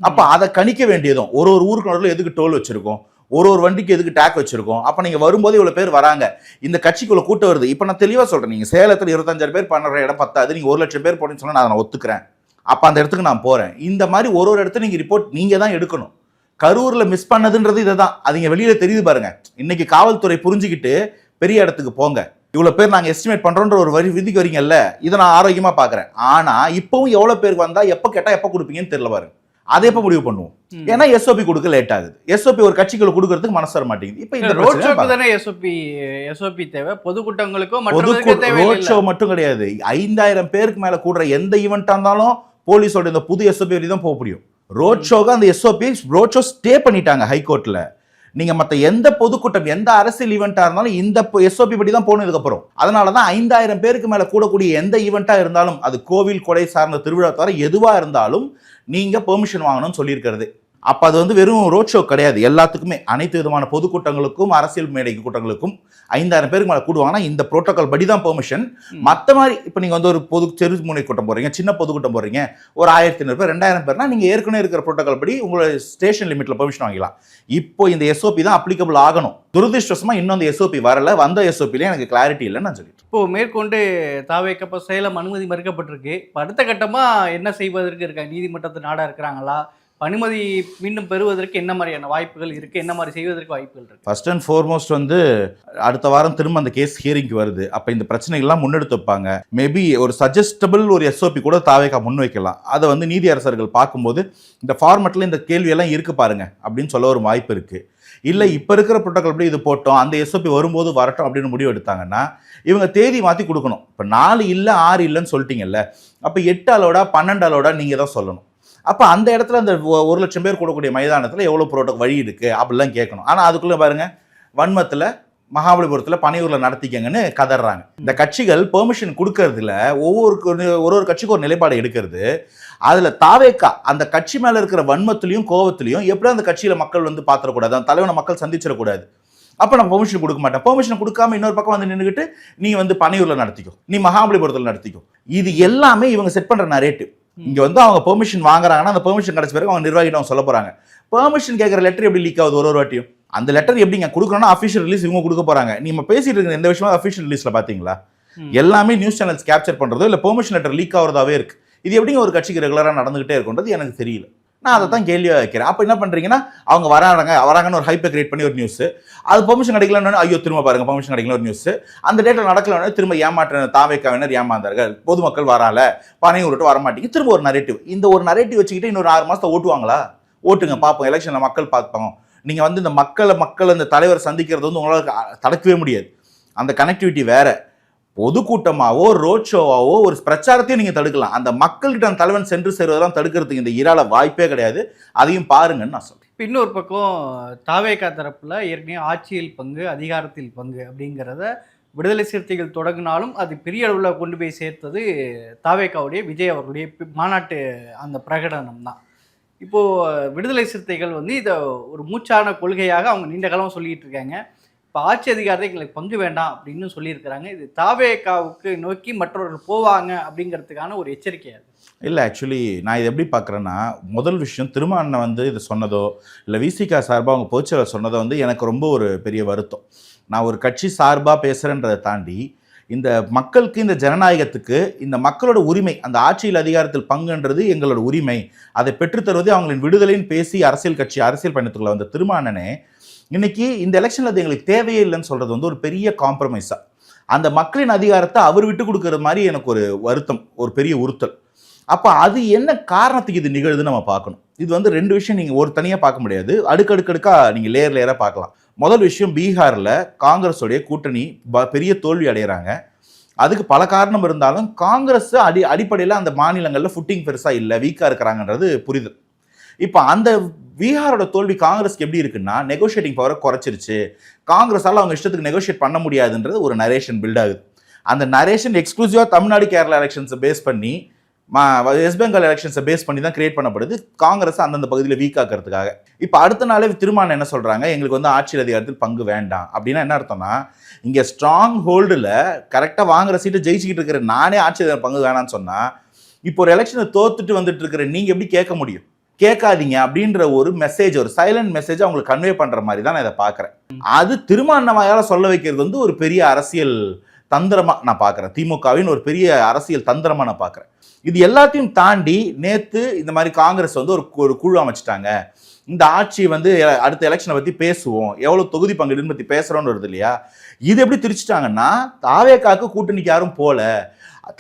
அப்போ அதை கணிக்க வேண்டியதும் ஒரு ஒரு ஊருக்கு நடுவில் எதுக்கு டோல் வச்சிருக்கோம்? ஒரு ஒரு வண்டிக்கு எதுக்கு டேக் வச்சிருக்கோம்? அப்போ நீங்கள் வரும்போது இவ்வளோ பேர் வராங்க. இந்த கட்சிக்குள்ள கூட்டம் வருது. இப்போ நான் தெளிவாக சொல்கிறேன் நீங்கள் சேலத்தில் இருபத்தஞ்சாயிரம் பேர் பண்ணுற இடம் பத்தாது. நீங்கள் ஒரு லட்சம் பேர் போனீங்கன்னு சொன்னால் நான் அதை ஒத்துக்கிறேன். அப்போ அந்த இடத்துக்கு நான் போகிறேன் இந்த மாதிரி ஒரு ஒரு இடத்துல நீங்கள் ரிப்போர்ட் நீங்கள் தான் எடுக்கணும். கரூரில் மிஸ் பண்ணதுன்றது இதை தான் அது இங்கே வெளியில் தெரியுது பாருங்க. இன்னைக்கு காவல்துறை புரிஞ்சுக்கிட்டு பெரிய இடத்துக்கு போங்க. இவ்வளோ பேர் நாங்கள் எஸ்டிமேட் பண்ணுறோன்ற ஒரு வரி விதிக்கு வரீங்கல்ல இதை நான் ஆரோக்கியமாக பார்க்குறேன் ஆனால் இப்போவும் எவ்வளோ பேருக்கு வந்தால் எப்போ கேட்டால் எப்போ கொடுப்பீங்கன்னு தெரியல பாருங்க அதை எப்போ முடிவு பண்ணுவோம். ஏன்னா எஸ்ஓபி கொடுக்க லேட் ஆகுது. எஸ்ஓபி ஒரு கட்சிகளை கொடுக்கறதுக்கு மனசு வர மாட்டேங்குது. இப்போ இந்த ரோட் ஷோக்கு பாருங்க. தானே எஸ்ஓபி எஸ்ஓபி தேவை. பொதுக்கூட்டங்களுக்கோ பொது மற்றவர்களுக்கோ தேவை ரோட் ஷோ மட்டும் கிடையாது. ஐந்தாயிரம் பேருக்கு மேல கூடுற எந்த ஈவெண்ட்டாக இருந்தாலும் போலீஸோட இந்த புது எஸ்ஓபி வழி தான் போக முடியும். ரோட் ஷோக்கு அந்த எஸ்ஓபி ரோட் ஷோ ஸ்டே பண்ணிட்டாங்க ஹைகோர்ட்ல நீங்க மற்ற எந்த பொதுக்கூட்டம் எந்த அரசியல் ஈவெண்ட்டாக இருந்தாலும் இந்த எஸ்ஓபி படி தான் போகணும் இதுக்கப்புறம் அதனால தான் ஐந்தாயிரம் பேருக்கு மேல கூடக்கூடிய எந்த ஈவெண்ட்டாக இருந்தாலும் அது கோவில் கொலை சார்ந்த திருவிழா தவிர எதுவா இருந்தாலும் நீங்க பெர்மிஷன் வாங்கணும்னு சொல்லியிருக்கிறது. அப்போ அது வந்து வெறும் ரோட் ஷோ கிடையாது. எல்லாத்துக்குமே அனைத்து விதமான பொதுக்கூட்டங்களுக்கும் அரசியல் மேடை கூட்டங்களுக்கும் ஐந்தாயிரம் பேருக்கு மேலே கூடுவாங்கன்னா இந்த புரோட்டோகால் படி தான் பெர்மிஷன். மற்ற மாதிரி இப்போ நீங்கள் வந்து ஒரு பொது தெரு முனை கூட்டம் போகிறீங்க சின்ன பொதுக்கூட்டம் போகிறீங்க ஒரு ஆயிரத்தி ஐநூறு பேர் ரெண்டாயிரம் பேர்னா நீங்கள் ஏற்கனவே இருக்கிற புரோட்டோகால் படி உங்களோட ஸ்டேஷன் லிமிட்டில் பெர்மிஷன் வாங்கிக்கலாம். இப்போ இந்த எஸ்ஓபி தான் அப்ளிகபிள் ஆகணும். துரதிருஷ்டவசமா இன்னும் அந்த எஸ்ஓபி வரல. வந்த எஸ்ஓபிலே எனக்கு கிளாரிட்டி இல்லைன்னு நான் சொல்லிட்டு இப்போ மேற்கொண்டு தாவேக்கப்ப சேலம் அனுமதி மறுக்கப்பட்டிருக்கு. இப்ப அடுத்த கட்டமா என்ன செய்வதற்கு இருக்காங்க நீதிமன்றத்தை நாடா இருக்கிறாங்களா? அனுமதி மீண்டும் பெறுவதற்கு என்ன மாதிரியான வாய்ப்புகள் இருக்கு? என்ன மாதிரி செய்வதற்கு வாய்ப்புகள் இருக்கு? ஃபர்ஸ்ட் அண்ட் ஃபோர்மோஸ்ட் வந்து அடுத்த வாரம் திரும்ப அந்த கேஸ் ஹியரிங்க்கு வருது. அப்போ இந்த பிரச்சனைகள்லாம் முன்னெடுத்து வைப்பாங்க. மேபி ஒரு சஜஸ்டபிள் ஒரு எஸ்ஓபி கூட தாவேக்கா முன் வைக்கலாம் அதை வந்து நீதி அரசர்கள் பார்க்கும்போது இந்த ஃபார்மெட்டில் இந்த கேள்வியெல்லாம் இருக்கு பாருங்க அப்படின்னு சொல்ல ஒரு வாய்ப்பு இருக்கு. இல்லை இப்போ இருக்கிற புரோட்டோகால் படி இது போட்டோம் அந்த எஸ்ஓபி வரும்போது வரட்டும் அப்படின்னு முடிவு எடுத்தாங்கன்னா இவங்க தேதி மாற்றி கொடுக்கணும். இப்போ நாலு இல்லை ஆறு இல்லைன்னு சொல்லிட்டீங்கல்ல அப்போ எட்டு அலோடா பன்னெண்டு அலோடா நீங்கள் தான் சொல்லணும். அப்போ அந்த இடத்துல அந்த ஒ- ஒரு லட்சம் பேர் கூடக்கூடிய மைதானத்தில் எவ்வளோ புரோட்டோக்கு வழி இருக்குது அப்படிலாம் கேட்கணும். ஆனால் அதுக்குள்ளே பாருங்கள் வன்மத்தில் மகாபலிபுரத்தில் பனையூரில் நடத்திக்கங்கன்னு கதறாங்க. இந்த கட்சிகள் பெர்மிஷன் கொடுக்கறதுல ஒவ்வொரு ஒரு ஒரு கட்சிக்கு ஒரு நிலைப்பாடு எடுக்கிறது. அதில் தாவேக்கா அந்த கட்சி மேலே இருக்கிற வன்மத்துலேயும் கோவத்திலையும் எப்படி அந்த கட்சியில் மக்கள் வந்து பார்த்துடக்கூடாது அந்த தலைவனை மக்கள் சந்திச்சிடக்கூடாது. அப்போ நான் பெர்மிஷன் கொடுக்க மாட்டேன் பெர்மிஷன் கொடுக்காம இன்னொரு பக்கம் வந்து நின்றுக்கிட்டு நீ வந்து பனையூரில் நடத்திக்கோ. நீ மகாபலிபுரத்தில் நடத்திக்கோ. இது எல்லாமே இவங்க செட் பண்ணுற நரேட்டிவ் இங்க வந்து அவங்க பெர்மிஷன் வாங்குறாங்கன்னா அந்த பெர்மிஷன் கிடைச்ச பிறகு அவங்க நிர்வாகிட்ட அவங்க சொல்ல போறாங்க. பெர்மிஷன் கேட்குற லெட்டர் எப்படி லீக் ஆகுது? ஒரு ஒரு வாட்டியும். அந்த லெட்டர் எப்படிங்க கொடுக்கணும்னா அஃபிஷியல் ரிலீஸ் இவங்க கொடுக்க போறாங்க. நீங்க பேசிட்டு இருக்கிற எந்த விஷயமும் அஃபிஷியல் ரிலீஸ்ல பாத்தீங்களா? ம். எல்லாமே நியூஸ் சேனல்ஸ் கேப்சர் பண்றதோ இல்ல பெர்மிஷன் லெட்டர் லீக் ஆகுறதாவே இருக்கு. இது எப்படிங்க ஒரு கட்சிக்கு ரெகுலரா நடந்துகிட்டே இருக்குன்றது எனக்கு தெரியல. நான் அதை தான் கேள்வியாக வைக்கிறேன் அப்போ என்ன பண்றீங்கன்னா அவங்க வராங்க வராங்கன்னு ஒரு ஹைப்பை கிரியேட் பண்ணி ஒரு நியூஸ் அது பெர்மிஷன் கிடைக்கலன்னு ஐயோ திரும்ப பாருங்க பெர்மிஷன் கிடைக்கல ஒரு நியூஸ் அந்த டேட்டில் நடக்கலன்னு திரும்ப ஏமாற்ற தாவேக்காவினர் ஏமாந்தார்கள். பொதுமக்கள் வரால பனையை விட்டு வர மாட்டேங்க திரும்ப ஒரு நரேட்டிவ் இந்த ஒரு நரேட்டிவ் வச்சுக்கிட்டு இன்னொரு ஆறு மாசத்தை ஓட்டுவாங்களா? ஓட்டுங்க பார்ப்போம் எலெக்ஷனில் மக்கள் பார்ப்போம். நீங்கள் வந்து இந்த மக்களை மக்கள் அந்த தலைவர் சந்திக்கிறது வந்து உங்களால் தடுக்கவே முடியாது. அந்த கனெக்டிவிட்டி வேற. பொதுக்கூட்டமாவோ ரோட் ஷோவாவோ ஒரு பிரச்சாரத்தையும் நீங்கள் தடுக்கலாம். அந்த மக்கள்கிட்ட அந்த தலைவன் சென்று சேருவதெல்லாம் தடுக்கிறதுக்கு இந்த இரால வாய்ப்பே கிடையாது. அதையும் பாருங்கன்னு நான் சொல்கிறேன் இப்போ இன்னொரு பக்கம் தாவேகா தரப்பில் ஏற்கனவே ஆட்சியில் பங்கு அதிகாரத்தில் பங்கு அப்படிங்கிறத விடுதலை சிறுத்தைகள் தொடங்கினாலும் அது பெரிய அளவில் கொண்டு போய் சேர்த்தது தாவேக்காவுடைய விஜய் அவர்களுடைய மாநாட்டு அந்த பிரகடனம் தான். இப்போது விடுதலை சிறுத்தைகள் வந்து இதை ஒரு மூச்சான கொள்கையாக அவங்க நீண்ட காலம் சொல்லிகிட்டு இருக்காங்க. இப்போ ஆட்சி அதிகாரத்தை எங்களுக்கு பங்கு வேண்டாம் அப்படின்னு சொல்லியிருக்கிறாங்க. இது தாவேக்காவுக்கு நோக்கி மற்றவர்கள் போவாங்க அப்படிங்கிறதுக்கான ஒரு எச்சரிக்கை இல்லை ஆக்சுவலி நான் இதை எப்படி பார்க்குறேன்னா முதல் விஷயம் திரும்ப வந்து இது சொன்னதோ இல்லை விசிகா சார்பாக அவங்க பொதுச்செயலர் சொன்னதோ வந்து எனக்கு ரொம்ப ஒரு பெரிய வருத்தம். நான் ஒரு கட்சி சார்பாக பேசுகிறேன்றதை தாண்டி இந்த மக்களுக்கு இந்த ஜனநாயகத்துக்கு இந்த மக்களோட உரிமை அந்த ஆட்சியில் அதிகாரத்தில் பங்குன்றது எங்களோட உரிமை. அதை பெற்றுத்தருவதே அவங்களின் விடுதலைன்னு பேசி அரசியல் கட்சி அரசியல் பயணத்துக்குள்ள வந்த திருமானனே இன்னைக்கு இந்த எலெக்ஷனில் அது எங்களுக்கு தேவையே இல்லைன்னு சொல்கிறது வந்து ஒரு பெரிய காம்ப்ரமைஸாக அந்த மக்களின் அதிகாரத்தை அவர் விட்டு கொடுக்குற மாதிரி எனக்கு ஒரு வருத்தம் ஒரு பெரிய உறுத்தல். அப்போ அது என்ன காரணத்துக்கு இது நிகழுதுன்னு நம்ம பார்க்கணும். இது வந்து ரெண்டு விஷயம் நீங்கள் ஒரு தனியாக பார்க்க முடியாது. அடுக்கடுக்கடுக்காக நீங்கள் லேயர் லேயராக பார்க்கலாம். முதல் விஷயம் பீகாரில் காங்கிரஸோடைய கூட்டணி ப- பெரிய தோல்வி அடைகிறாங்க அதுக்கு பல காரணம் இருந்தாலும் காங்கிரஸ் அடி அடிப்படையில் அந்த மாநிலங்களில் ஃபுட்டிங் பெருசாக இல்லை வீக்காக இருக்கிறாங்கன்றது புரிதல். இப்போ அந்த பீகாரோட தோல்வி காங்கிரஸ்க்கு எப்படி இருக்குன்னா நெகோஷியேட்டிங் பவரை குறைச்சிருச்சு. காங்கிரஸால் அவங்க இஷ்டத்துக்கு நெகோஷியேட் பண்ண முடியாதுன்றது ஒரு நரேஷன் பில்ட் ஆகுது. அந்த நரேஷன் எக்ஸ்க்ளூசிவாக தமிழ்நாடு கேரளா எலெக்ஷன்ஸை பேஸ் பண்ணி வெஸ்ட் பெங்கால் எலெக்ஷன்ஸை பேஸ் பண்ணி தான் கிரியேட் பண்ணப்படுது. காங்கிரஸ் அந்தந்த பகுதியில் வீக்காக்கிறதுக்காக இப்போ அடுத்த நாளே திருமான் என்ன சொல்கிறாங்க எங்களுக்கு வந்து ஆட்சியில் அதிகாரத்தில் பங்கு வேண்டாம். அப்படின்னா என்ன அர்த்தம்னா இங்கே ஸ்ட்ராங் ஹோல்டில் கரெக்டாக வாங்குற சீட்டை ஜெயிச்சுக்கிட்டு இருக்கிற நானே ஆட்சி பங்கு வேணாம்னு சொன்னால் இப்போ ஒரு எலெக்ஷனை தோத்துட்டு வந்துட்டு இருக்கிற நீங்கள் எப்படி கேட்க முடியும்? கேட்காதீங்க அப்படின்ற ஒரு மெசேஜ் ஒரு சைலண்ட் மெசேஜ் அவங்களுக்கு கன்வே பண்ற மாதிரி தான் நான் இதை பார்க்குறேன். அது திருமான சொல்ல வைக்கிறது வந்து ஒரு பெரிய அரசியல் தந்திரமா நான் பார்க்குறேன். திமுகவின் ஒரு பெரிய அரசியல் தந்திரமா நான் பார்க்குறேன். இது எல்லாத்தையும் தாண்டி நேத்து இந்த மாதிரி காங்கிரஸ் வந்து ஒரு ஒரு குழு அமைச்சிட்டாங்க. இந்த ஆட்சி வந்து அடுத்த எலெக்ஷனை பற்றி பேசுவோம். எவ்வளோ தொகுதி பங்கீடுன்னு பற்றி பேசுகிறோன்னு வருது இல்லையா? இது எப்படி திரிச்சிட்டாங்கன்னா தாவேக்காக்கு கூட்டணிக்கு யாரும் போல.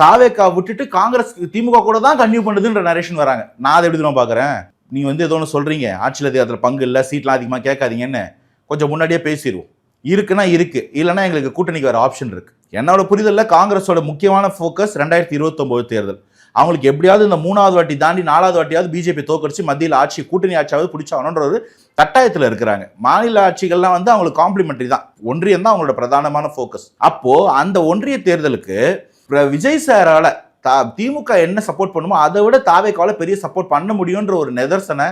தாவேக்கா விட்டுட்டு காங்கிரஸ் திமுக கூட தான் கன்யூ பண்ணுதுன்ற நரேஷன் வராங்க. நான் அதை எப்படி தான் பார்க்குறேன் நீங்கள் வந்து ஏதோ ஒன்று சொல்கிறீங்க ஆட்சியில் அதில் பங்கு இல்லை சீட்லாம் அதிகமாக கேட்காதீங்கன்னு கொஞ்சம் முன்னாடியே பேசிடுவோம் இருக்குன்னா இருக்குது இல்லைன்னா எங்களுக்கு கூட்டணிக்கு வர ஆப்ஷன் இருக்குது என்னோட புரிதலில் காங்கிரஸோட முக்கியமான ஃபோக்கஸ் ரெண்டாயிரத்தி இருபத்தொம்போது தேர்தல். அவங்களுக்கு எப்படியாவது இந்த மூணாவது வாட்டி தாண்டி நாலாவது வாட்டியாவது பிஜேபி தோக்கடிச்சு மத்தியில் ஆட்சி கூட்டணி ஆட்சியாவது பிடிச்சாகணுன்ற ஒரு கட்டாயத்தில் இருக்கிறாங்க. மாநில ஆட்சிகள்லாம் வந்து அவங்களுக்கு காம்ப்ளிமெண்ட்ரி தான். ஒன்றியம் தான் அவங்களோட பிரதானமான ஃபோக்கஸ் அப்போது அந்த ஒன்றிய தேர்தலுக்கு விஜய் சாரால தா திமுக என்ன சப்போர்ட் பண்ணுமோ அதை விட தாவேக்காவில் பெரிய சப்போர்ட் பண்ண முடியுன்ற ஒரு நிதர்சனை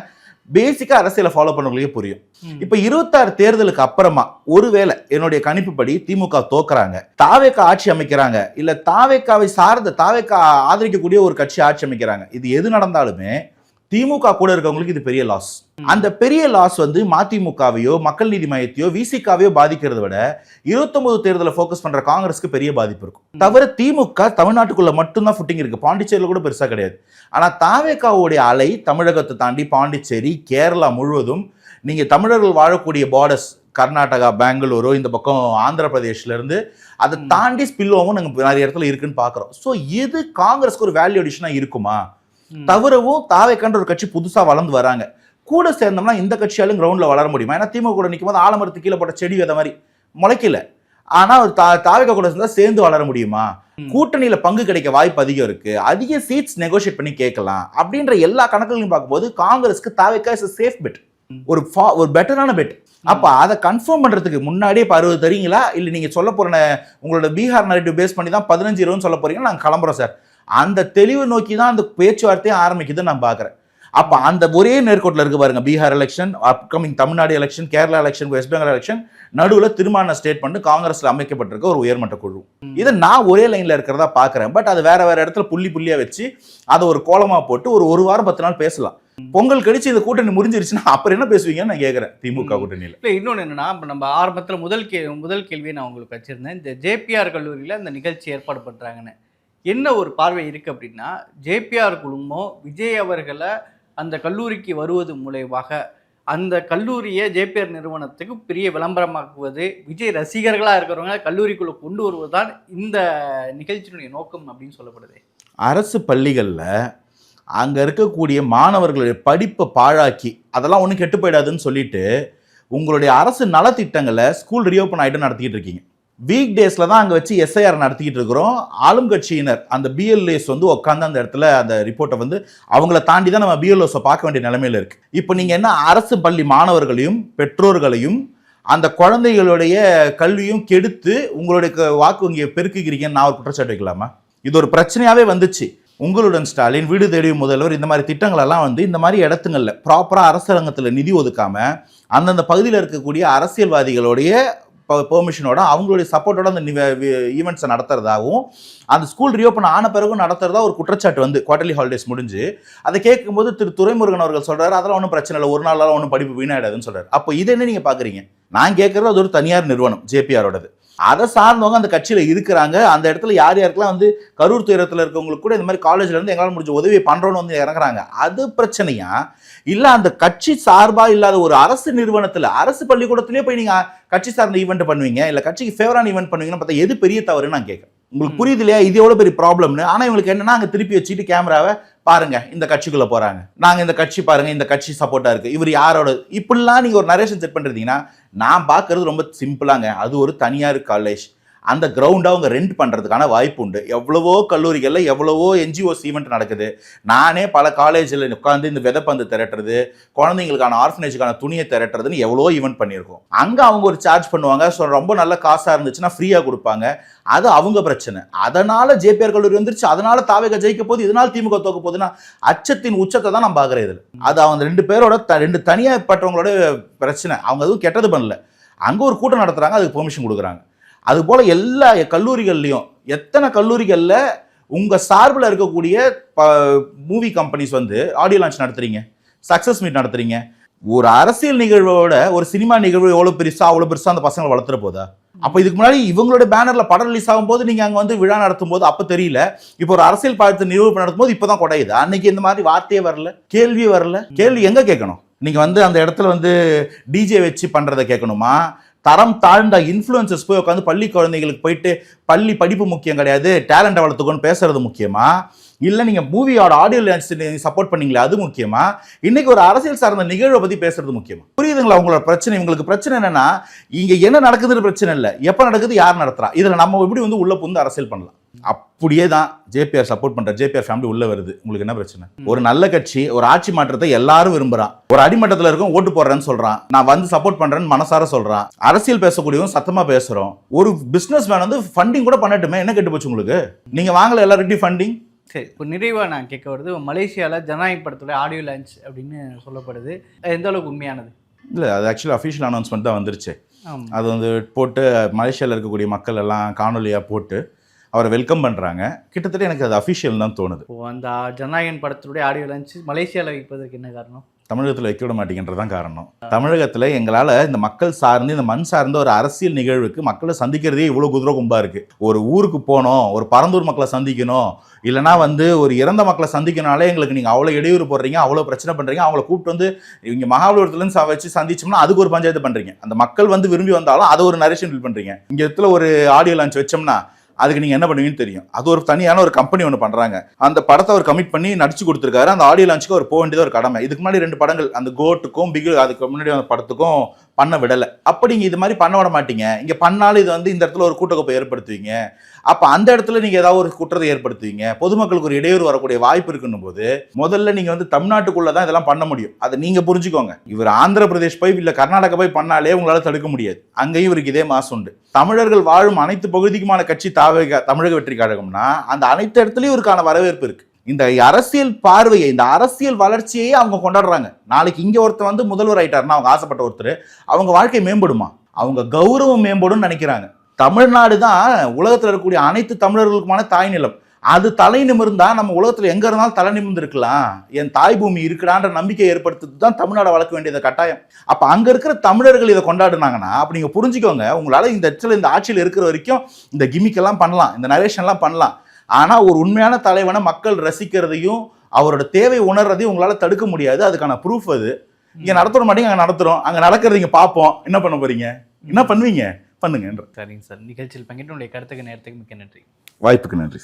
பேசிக்கா அரசியலை ஃபாலோ பண்ணவங்களுக்கே புரியும். இப்ப இருபத்தாறு தேர்தலுக்கு அப்புறமா ஒருவேளை என்னுடைய கணிப்புப்படி திமுக தோக்குறாங்க தாவேக்கா ஆட்சி அமைக்கிறாங்க இல்ல தாவேக்காவை சார்ந்த தாவேக்கா ஆதரிக்கக்கூடிய ஒரு கட்சி ஆட்சி அமைக்கிறாங்க இது எது நடந்தாலுமே திமுக கூட இருக்கவங்களுக்கு இது பெரிய லாஸ் அந்த பெரிய லாஸ் வந்து மதிமுகவையோ மக்கள் நீதி மையத்தையோ விசிகாவையோ பாதிக்கிறத விட இருபத்தொன்பது தேர்தலை ஃபோக்கஸ் பண்ற காங்கிரஸ்க்கு பெரிய பாதிப்பு இருக்கும். தவிர திமுக தமிழ்நாட்டுக்குள்ள மட்டும்தான் ஃபுட்டிங் இருக்கு. பாண்டிச்சேரியில கூட பெருசா கிடையாது. ஆனா தாவேக்காவுடைய அலை தமிழகத்தை தாண்டி பாண்டிச்சேரி கேரளா முழுவதும் நீங்க தமிழர்கள் வாழக்கூடிய பார்டர்ஸ் கர்நாடகா பெங்களூரு இந்த பக்கம் ஆந்திர பிரதேஷ்ல இருந்து அதை. தாண்டி ஸ்பில்லோவும் நாங்க நிறைய இடத்துல இருக்குன்னு பாக்குறோம். ஸோ இது காங்கிரஸ்க்கு ஒரு வேல்யூ அடிஷனா இருக்குமா. தவிரவும் தாவேக்கன்ற ஒரு கட்சி புதுசா வளர்ந்து வராங்க. கூட சேர்ந்தோம்னா இந்த கட்சியாலும் கிரவுண்ட்ல வளர முடியுமா? ஏன்னா திமுக கூட நிற்கும் போது ஆலமரத்து கீழே போட்ட செடி வித மாதிரி முளைக்கல. ஆனா ஒரு தா தாவேக்கா கூட சேர்ந்தா சேர்ந்து வளர முடியுமா. கூட்டணியில பங்கு கிடைக்க வாய்ப்பு அதிகம் இருக்கு. அதிக சீட்ஸ் நெகோஷியேட் பண்ணி கேட்கலாம். அப்படின்ற எல்லா கணக்குகளையும் பார்க்கும்போது காங்கிரஸ்க்கு தாவேக்கா இஸ் சேஃப் பெட். ஒரு fa- ஒரு பெட்டரான பெட் அப்ப அதை கன்ஃபார்ம் பண்றதுக்கு முன்னாடியே இப்ப அறுபது தரீங்களா இல்ல நீங்க சொல்ல ந- உங்களோட பீகார் நரேட்டிவ் பேஸ் பண்ணி தான் பதினஞ்சு இருபதுன்னு சொல்ல போறீங்க நாங்க கிளம்புறோம் சார் அந்த தெளிவு நோக்கி தான் அந்த பேச்சுவார்த்தையே ஆரம்பிக்குதுன்னு நான் பாக்குறேன் அப்ப அந்த ஒரே நேர்கோட்டில் இருக்கு பாருங்க Bihar election upcoming Tamil Nadu election Kerala election West Bengal election நடுவுல திருமான ஸ்டேட்மெண்ட் காங்கிரஸ்ல அமைக்கப்பட்டிருக்க ஒரு உயர்மட்ட குழு. இதை நான் ஒரே லைன்ல இருக்கிறதா பாக்குறேன் பட் அது வேற வேற இடத்துல புள்ளி புள்ளியா வச்சு அதை ஒரு கோலமா போட்டு ஒரு ஒரு வாரம் பத்து நாள் பேசலாம். பொங்கல் கழிச்சு இந்த கூட்டணி முடிஞ்சிருச்சுன்னா அப்புறம் என்ன பேசுவீங்கன்னு நான் கேட்கறேன் திமுக. கூட்டணியில. இல்லை இன்னொன்று என்னன்னா இப்போ நம்ம ஆரம்பத்தில் முதல் கே முதல் கேள்வியை நான் உங்களுக்கு வச்சுருந்தேன். இந்த ஜேபிஆர் கல்லூரியில் இந்த நிகழ்ச்சி ஏற்பாடு பண்ணுறாங்கன்னு என்ன ஒரு பார்வை இருக்குது அப்படின்னா ஜேபிஆர் குழுமம் விஜய் அவர்களை அந்த கல்லூரிக்கு வருவது மூலயமாக அந்த கல்லூரியை ஜேபிஆர் நிறுவனத்துக்கு பெரிய விளம்பரமாக்குவது விஜய் ரசிகர்களாக இருக்கிறவங்க கல்லூரிக்குள்ளே கொண்டு வருவது தான் இந்த நிகழ்ச்சியினுடைய நோக்கம் அப்படின்னு சொல்லப்படுது. அரசு பள்ளிகளில் அங்கே இருக்கக்கூடிய மாணவர்களுடைய படிப்பை பாழாக்கி அதெல்லாம் ஒன்றும் கெட்டு போயிடாதுன்னு சொல்லிட்டு உங்களுடைய அரசு நலத்திட்டங்களை ஸ்கூல் ரீஓப்பன் ஆகிட்டு நடத்திக்கிட்டு இருக்கீங்க. வீக் டேஸில் தான் அங்கே வச்சு எஸ்ஐஆர் நடத்திக்கிட்டு இருக்கிறோம். ஆளும் கட்சியினர் அந்த பிஎல்ஏஸ் வந்து உட்காந்து அந்த இடத்துல அந்த ரிப்போர்ட்டை வந்து அவங்கள தாண்டி தான் நம்ம பிஎல்ஓஸை பார்க்க வேண்டிய நிலைமையில் இருக்குது இப்போ நீங்கள் என்ன அரசு பள்ளி மாணவர்களையும் பெற்றோர்களையும் அந்த குழந்தைகளுடைய கல்வியும் கெடுத்து உங்களுடைய க- வாக்கு வங்கியை பெருக்குகிறீங்கன்னு நான் ஒரு குற்றச்சாட்டு வைக்கலாமா? இது ஒரு பிரச்சனையாகவே வந்துச்சு. உங்களுடன் ஸ்டாலின் வீடு தேடி முதல்வர் இந்த மாதிரி திட்டங்களெல்லாம் வந்து இந்த மாதிரி இடத்துங்களில் ப்ராப்பராக அரசாங்கத்தில் நிதி ஒதுக்காமல் அந்தந்த பகுதியில் இருக்கக்கூடிய அரசியல்வாதிகளுடைய பெர்மிஷனோட அவங்களுடைய சப்போர்ட்டோட அந்த ஈவெண்ட்ஸை நடத்துறதாகவும் அந்த ஸ்கூல் ரீஓப்பன் ஆன பிறகு நடத்துறதா ஒரு குற்றச்சாட்டு வந்து குவார்டர்லி ஹாலிடேஸ் முடிஞ்சு அதை கேட்கும்போது திரு துரைமுருகன் அவர்கள் சொல்றாரு அதெல்லாம் ஒன்றும் பிரச்சனை இல்லை ஒரு நாளால ஒன்றும் படிப்பு வீணாயிடாதுன்னு சொல்றாரு. அப்போ இது என்ன நீங்க பாக்குறீங்க? நான் கேட்கறது அது ஒரு தனியார் நிறுவனம் ஜேபிஆரோடது அதை சார்ந்தவங்க அந்த கட்சியில இருக்கிறாங்க. அந்த இடத்துல யார் யாருக்கெல்லாம் வந்து கரூர் துயரத்தில் இருக்கவங்களுக்கு கூட இந்த மாதிரி காலேஜ்ல இருந்து எங்களால் முடிஞ்ச உதவி பண்றோம்னு வந்து இறங்குறாங்க. அது பிரச்சனையா? இல்ல அந்த கட்சி சார்பா இல்லாத ஒரு அரசு நிறுவனத்துல அரசு பள்ளிக்கூடத்திலேயே போய் நீங்க கட்சி சார்ந்த ஈவெண்ட் பண்ணுவீங்க. இல்ல கட்சிக்கு ஃபேவரான ஈவெண்ட் பண்ணுவீங்கன்னு பார்த்தா எது பெரிய தவறுன்னு நான் கேட்கறேன். உங்களுக்கு. புரியுது இல்லையா? இது எவ்வளவு பெரிய ப்ராப்ளம்னு ஆனா இவங்களுக்கு என்னன்னா அங்க திருப்பி வச்சுட்டு கேமராவை பாருங்க இந்த கட்சிக்குள்ள போறாங்க. நாங்க இந்த கட்சி பாருங்க இந்த கட்சி சப்போர்ட்டா இருக்கு. இவர் யாரோட? இப்படிலாம் நீங்க ஒரு நரேஷன் செட் பண்றீங்கன்னா நான் பார்க்கறது ரொம்ப சிம்பிளாங்க அது ஒரு தனியார் காலேஜ் அந்த கிரவுண்டை அவங்க ரெண்ட் பண்ணுறதுக்கான வாய்ப்பு உண்டு. எவ்வளவோ கல்லூரிகளில் எவ்வளவோ என்ஜிஓஸ் ஈவெண்ட் நடக்குது. நானே பல காலேஜில் உட்காந்து இந்த விதைப்பந்து திரட்டுறது குழந்தைங்களுக்கான ஆர்ஃபனேஜுக்கான துணியை திரட்டுறதுன்னு எவ்வளோ ஈவெண்ட் பண்ணியிருக்கோம். அங்கே அவங்க ஒரு சார்ஜ் பண்ணுவாங்க. ஸோ ரொம்ப நல்ல காசாக இருந்துச்சுன்னா ஃப்ரீயாக கொடுப்பாங்க. அது அவங்க பிரச்சனை. அதனால் ஜேபிஆர் கல்லூரி வந்துருச்சு. அதனால் தாவேக ஜெயிக்க போகுது. இதனால் திமுக தோக்க போகுதுன்னா அச்சத்தின் உச்சத்தை தான் நான் பார்க்குறேன் இதில். அது அவங்க ரெண்டு பேரோட த ரெண்டு தனியாகப்பட்டவங்களோட பிரச்சனை. அவங்க எதுவும் கெட்டது பண்ணல. அங்கே ஒரு கூட்டம் நடத்துகிறாங்க அதுக்கு பெர்மிஷன் கொடுக்குறாங்க. அதுபோல் எல்லா கல்லூரிகள்லையும் எத்தனை கல்லூரிகளில் உங்கள் சார்பில் இருக்கக்கூடிய மூவி கம்பெனிஸ் வந்து ஆடியோ லான்ச் நடத்துறீங்க சக்ஸஸ் மீட் நடத்துறீங்க. ஒரு அரசியல் நிகழ்வோட ஒரு சினிமா நிகழ்வு எவ்வளோ பெருசாக அவ்வளோ பெருசாக அந்த பசங்களை வளர்த்துற போதா? அப்போ இதுக்கு முன்னாடி இவங்களோட பேனரில் படம் ரிலீஸ் ஆகும்போது நீங்கள் அங்கே வந்து விழா நடத்தும் போது அப்போ தெரியல. இப்போ ஒரு அரசியல் பாடத்தை நிரூபணம் நடத்தும் போது இப்பதான் கொடையுது. அன்னைக்கு இந்த மாதிரி வார்த்தையே வரல கேள்வியே வரல. கேள்வி எங்கே கேட்கணும்? நீங்கள் வந்து அந்த இடத்துல வந்து டிஜே வச்சு பண்ணுறதை கேட்கணுமா? தரம் தாழ்ந்த இன்ஃப்ளூயன்சஸ் போய் உட்காந்து பள்ளி குழந்தைகளுக்கு போயிட்டு பள்ளி படிப்பு முக்கியம் கிடையாது டேலண்ட்டை வளர்த்துக்கோன்னு பேசுறது முக்கியமா? இல்லை நீங்கள் மூவியோட ஆடியோ சப்போர்ட் பண்ணீங்களே அது முக்கியமா? இன்னைக்கு ஒரு அரசியல் சார்ந்த நிகழ்வை பற்றி பேசுறது முக்கியமா? புரியுதுங்களா உங்களோட பிரச்சனை? உங்களுக்கு பிரச்சனை என்னன்னா இங்கே என்ன நடக்குதுன்னு பிரச்சனை இல்லை. எப்போ நடக்குது யார் நடத்துறா? இதில் நம்ம எப்படி வந்து உள்ள புந்து அரசியல் பண்ணலாம்? அப்படியே தான் ஜேபிஆர் சப்போர்ட் பண்ற ஜேபிஆர் ஃபேமிலி உள்ள வருது. உங்களுக்கு என்ன பிரச்சனை? ஒரு நல்ல கட்சி ஒரு ஆட்சி மாற்றத்தை எல்லாரும் விரும்புறான் ஒரு அடிமட்டத்தில் இருக்கும் ஓட்டு போடுறேன்னு சொல்றான். நான் வந்து சப்போர்ட் பண்றேன்னு மனசார சொல்றான். அரசியல் பேசக்கூடியவங்க சத்தமா பேசுறோம். ஒரு பிசினஸ் மேன் வந்து ஃபண்டிங் கூட பண்ணட்டுமே என்ன கெட்டு போச்சு உங்களுக்கு? நீங்க வாங்கல எல்லார்கிட்டயும் ஃபண்டிங் சரி இப்போ நிறைவாக நான் கேட்க வருது. மலேசியாவில் ஜனநாயக படத்துடைய ஆடியோ லான்ச் அப்படின்னு சொல்லப்படுது. அது எந்த அளவுக்கு உண்மையானது? இல்ல அது ஆக்சுவலி அஃபிஷியல் அனௌன்ஸ்மெண்ட் தான் வந்துருச்சு. அது வந்து போட்டு மலேசியாவில் இருக்கக்கூடிய மக்கள் எல்லாம் காணொலியாக போட்டு அவரை வெல்கம் பண்ணுறாங்க கிட்டத்தட்ட எனக்கு அது அஃபிஷியல் தான் தோணுது. அந்த ஜனநாயகன் படத்துடைய ஆடியோ லான்ச் மலேசியாவில் வைப்பதற்கு என்ன காரணம்? தமிழகத்தில் வைக்க விட மாட்டேங்கிறது தான் காரணம். தமிழகத்தில் எங்களால் இந்த மக்கள் சார்ந்து இந்த மண் சார்ந்த ஒரு அரசியல் நிகழ்வுக்கு மக்களை சந்திக்கிறதே இவ்வளோ குதிரை கும்பா இருக்கு. ஒரு ஊருக்கு போகணும் ஒரு பரந்தூர் மக்களை சந்திக்கணும் இல்லைனா வந்து ஒரு இறந்த மக்களை சந்திக்கனாலே எங்களுக்கு நீங்கள் அவ்வளோ இடையூறு போடுறீங்க அவ்வளோ பிரச்சனை பண்ணுறீங்க அவங்கள கூப்பிட்டு வந்து இங்கே மகாபலிபுரத்துலேருந்து வச்சு சந்திச்சோம்னா அதுக்கு ஒரு பஞ்சாயத்து பண்ணுறீங்க அந்த மக்கள் வந்து விரும்பி வந்தாலும் அதை ஒரு நரேஷன் பில் பண்ணுறீங்க இங்கே இடத்துல ஒரு ஆடியோ லான்ச் வச்சோம்னா அதுக்கு நீங்கள் என்ன பண்ணுவீங்கன்னு தெரியும். அது ஒரு தனியான ஒரு கம்பெனி ஒன்று பண்ணுறாங்க அந்த படத்தை அவர் கமிட் பண்ணி நடிச்சு கொடுத்துருக்காரு. அந்த ஆடியோ லான்ச்சுக்கு அவர் போக வேண்டியது ஒரு கடமை. இதுக்கு முன்னாடி ரெண்டு படங்கள் அந்த கோட்டுக்கும் பிகில் அதுக்கு முன்னாடி அந்த படத்துக்கும் பண்ண விடலை. அப்போ நீங்கள் இது மாதிரி பண்ண விட மாட்டீங்க. இங்கே பண்ணாலும் இது வந்து இந்த இடத்துல ஒரு கூட்டக்கொப்பை ஏற்படுத்துவீங்க. அப்போ அந்த இடத்துல நீங்கள் ஏதாவது ஒரு குற்றத்தை ஏற்படுத்துவீங்க. பொதுமக்களுக்கு ஒரு இடையூறு வரக்கூடிய வாய்ப்பு இருக்குன்னும் போது முதல்ல நீங்கள் வந்து தமிழ்நாட்டுக்குள்ளே தான் இதெல்லாம் பண்ண முடியும். அதை நீங்கள் புரிஞ்சுக்கோங்க. இவர் ஆந்திர பிரதேஷ் போய் இல்லை கர்நாடகா போய் பண்ணாலே உங்களால் தடுக்க முடியாது. அங்கேயும் இவருக்கு இதே மாசம் உண்டு. தமிழர்கள் வாழும் அனைத்து பகுதிக்குமான கட்சி தாவக தமிழக வெற்றி கழகம்னா அந்த அனைத்து இடத்துலையும் இவருக்கான வரவேற்பு இருக்குது இந்த அரசியல் பார்வையை இந்த அரசியல் வளர்ச்சியை அவங்க கொண்டாடுறாங்க. நாளைக்கு இங்கே ஒருத்தர் வந்து முதல்வர் ஆயிட்டாருன்னா அவங்க ஆசைப்பட்ட ஒருத்தர் அவங்க வாழ்க்கை மேம்படுமா? அவங்க கௌரவம் மேம்படும்னு நினைக்கிறாங்க. தமிழ்நாடு தான் உலகத்தில் இருக்கக்கூடிய அனைத்து தமிழர்களுக்குமான தாய் நிலம். அது தலை நிமிர்ந்தா நம்ம உலகத்தில் எங்க இருந்தாலும் தலை நிமிர்ந்திருக்கலாம். என் தாய் பூமி இருக்குடான்ற நம்பிக்கை ஏற்படுத்துறது தான் தமிழ்நாடு வளர்க்க வேண்டியது கட்டாயம். அப்ப அங்க இருக்கிற தமிழர்கள் இதை கொண்டாடுனாங்கன்னா அப்ப நீங்க புரிஞ்சுக்கோங்க உங்களால இந்த இடத்துல இந்த ஆட்சியில் இருக்கிற வரைக்கும் இந்த கிமிக்கெல்லாம் பண்ணலாம் இந்த நரேஷன்லாம் பண்ணலாம். ஆனா ஒரு உண்மையான தலைவனை மக்கள் ரசிக்கிறதையும் அவரோட தேவை உணர்றதையும் உங்களால தடுக்க முடியாது. அதுக்கான ப்ரூஃப் அது. இங்க நடத்துற மாட்டீங்க அங்க நடத்துறோம். அங்க நடக்கிறது இங்க பார்ப்போம் என்ன பண்ண போறீங்க? என்ன பண்ணுவீங்க? பண்ணுங்கன்ற. சரிங்க சார். நிகழ்ச்சியில் பங்கேற்று உங்களுடைய கருத்துக்கு நேரத்துக்கு மிக்க நன்றி. வாய்ப்புக்கு நன்றி